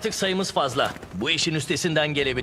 Artık sayımız fazla. Bu işin üstesinden gelebilir.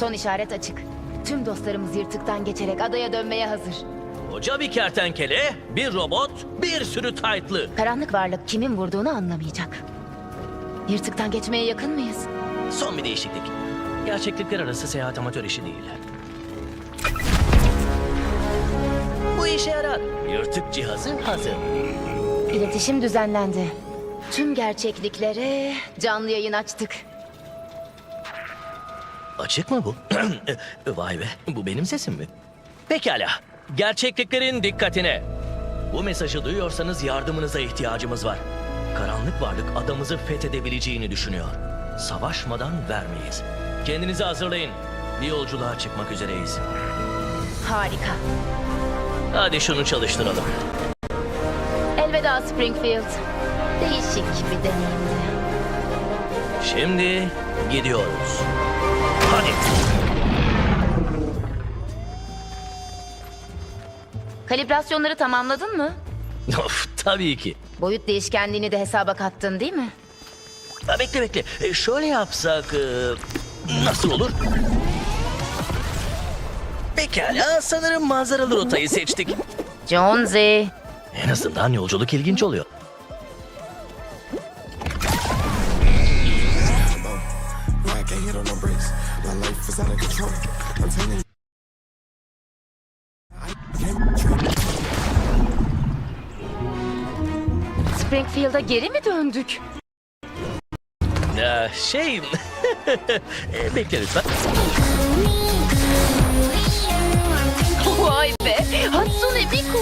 Son işaret açık. Tüm dostlarımız yırtıktan geçerek adaya dönmeye hazır. Koca bir kertenkele, bir robot, bir sürü taytlı. Karanlık varlık kimin vurduğunu anlamayacak. Yırtıktan geçmeye yakın mıyız? Son bir değişiklik. Gerçeklikler arası seyahat amatör işi değil. Bu işe yarar. Yırtık cihazı hazır. İletişim düzenlendi. Tüm gerçekliklere canlı yayın açtık. Açık mı bu? Vay be, bu benim sesim mi? Pekala, gerçekliklerin dikkatine. Bu mesajı duyuyorsanız yardımınıza ihtiyacımız var. Karanlık varlık adamızı fethedebileceğini düşünüyor. Savaşmadan vermeyiz. Kendinizi hazırlayın. Bir yolculuğa çıkmak üzereyiz. Harika. Hadi şunu çalıştıralım. Elveda Springfield. Değişik bir deneyimdi. Şimdi gidiyoruz. Hadi. Kalibrasyonları tamamladın mı? Of, tabii ki. Boyut değişkenliğini de hesaba kattın değil mi? Ha, bekle bekle. E, şöyle yapsak... e, nasıl olur? Pekala, sanırım manzaralı rotayı seçtik. Jonesy. En azından yolculuk ilginç oluyor. Springfield'a geri mi döndük? Ya, şey... e, bekle lütfen. Vay be. Hatsune Miku.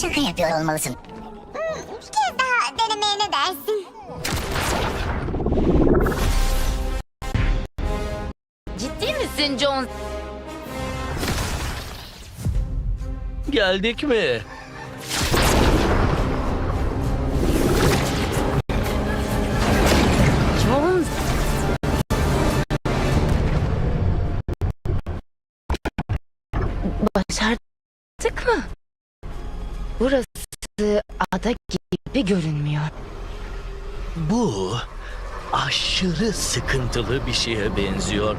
Şaka yapıyor olmalısın. Bir kez daha denemeye ne dersin? Ciddi misin Jones? Geldik mi? Başardık mı? Burası ada gibi görünmüyor. Bu aşırı sıkıntılı bir şeye benziyor.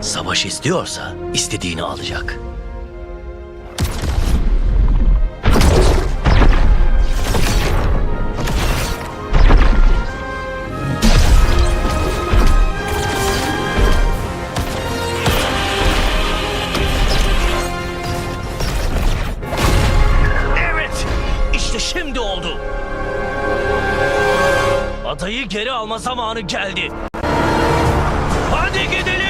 Savaş istiyorsa istediğini alacak. Adayı geri alma zamanı geldi. Hadi gidelim.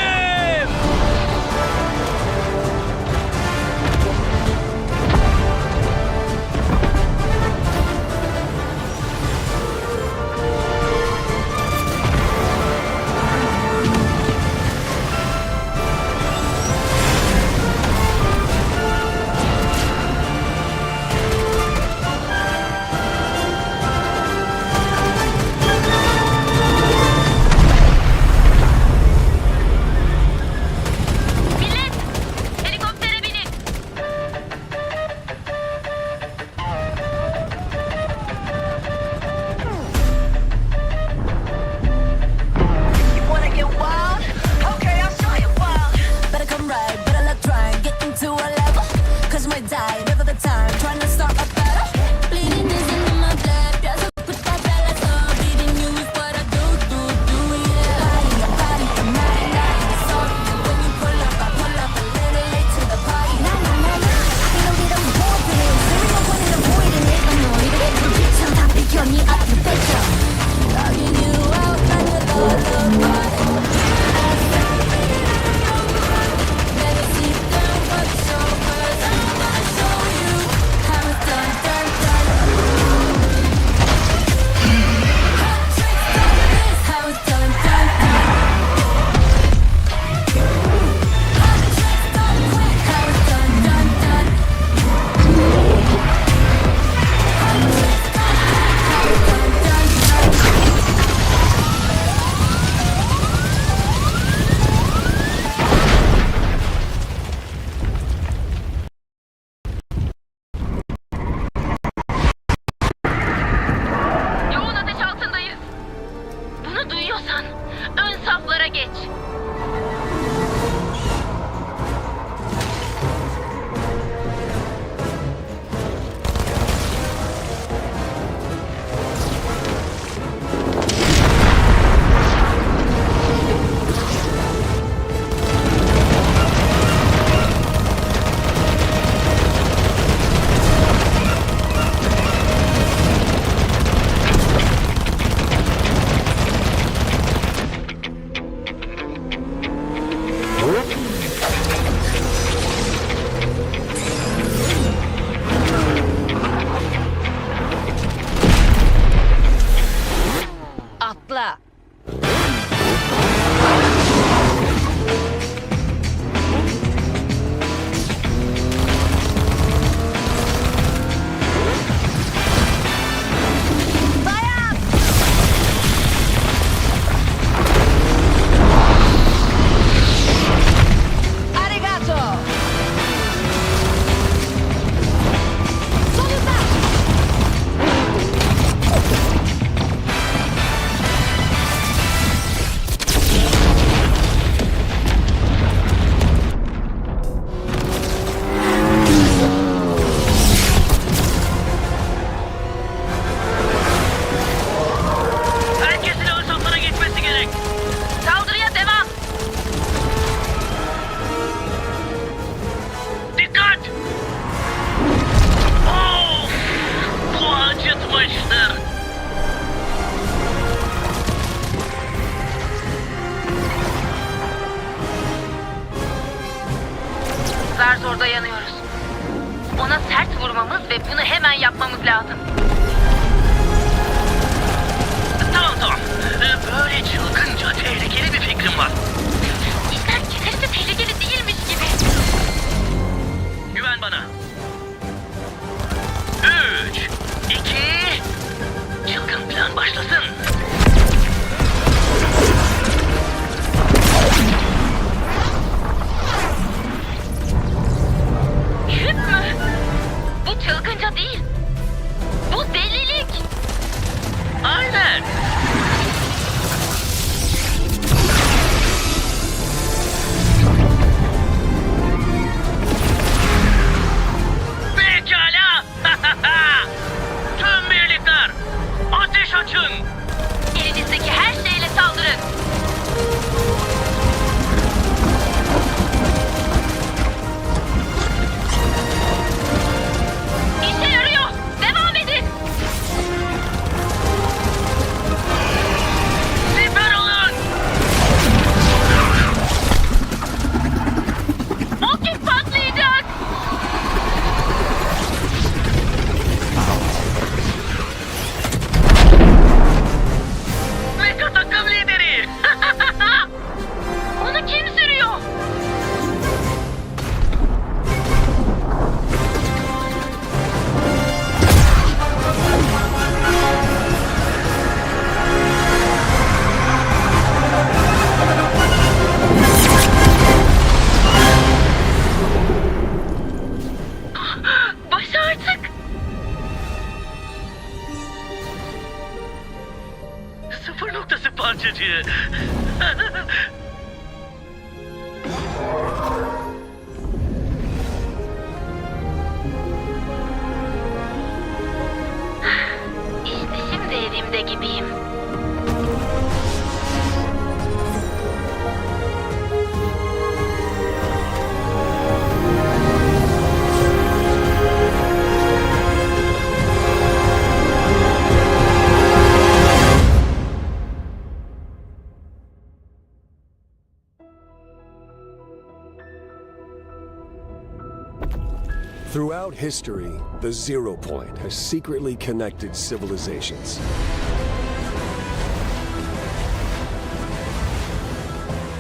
Throughout history, the Zero Point has secretly connected civilizations.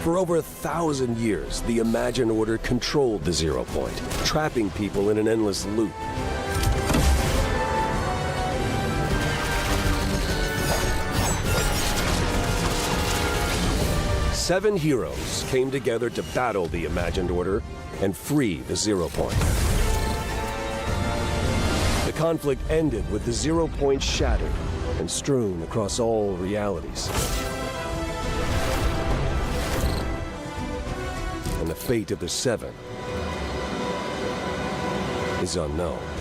For over a thousand years, the Imagine Order controlled the Zero Point, trapping people in an endless loop. Seven heroes came together to battle the Imagined Order and free the Zero Point. Conflict ended with the Zero Point shattered and strewn across all realities. And the fate of the Seven is unknown.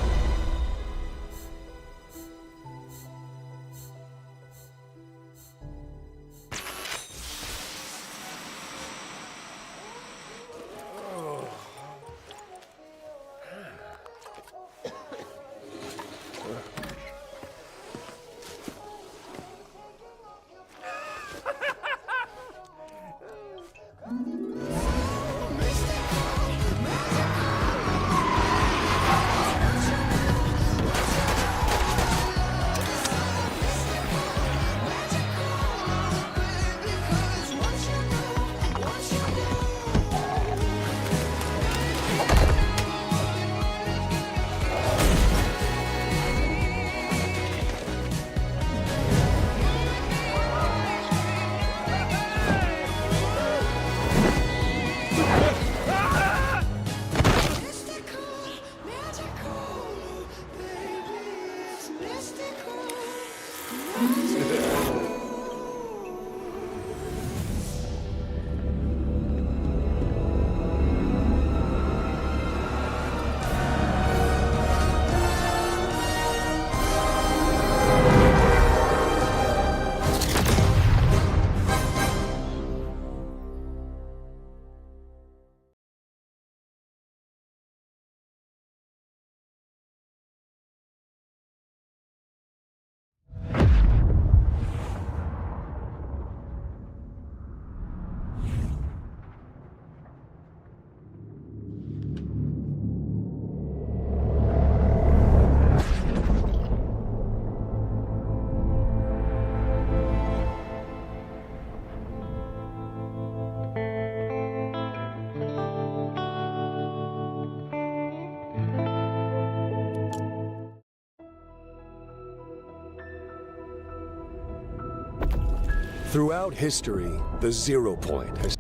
Throughout history, the Zero Point has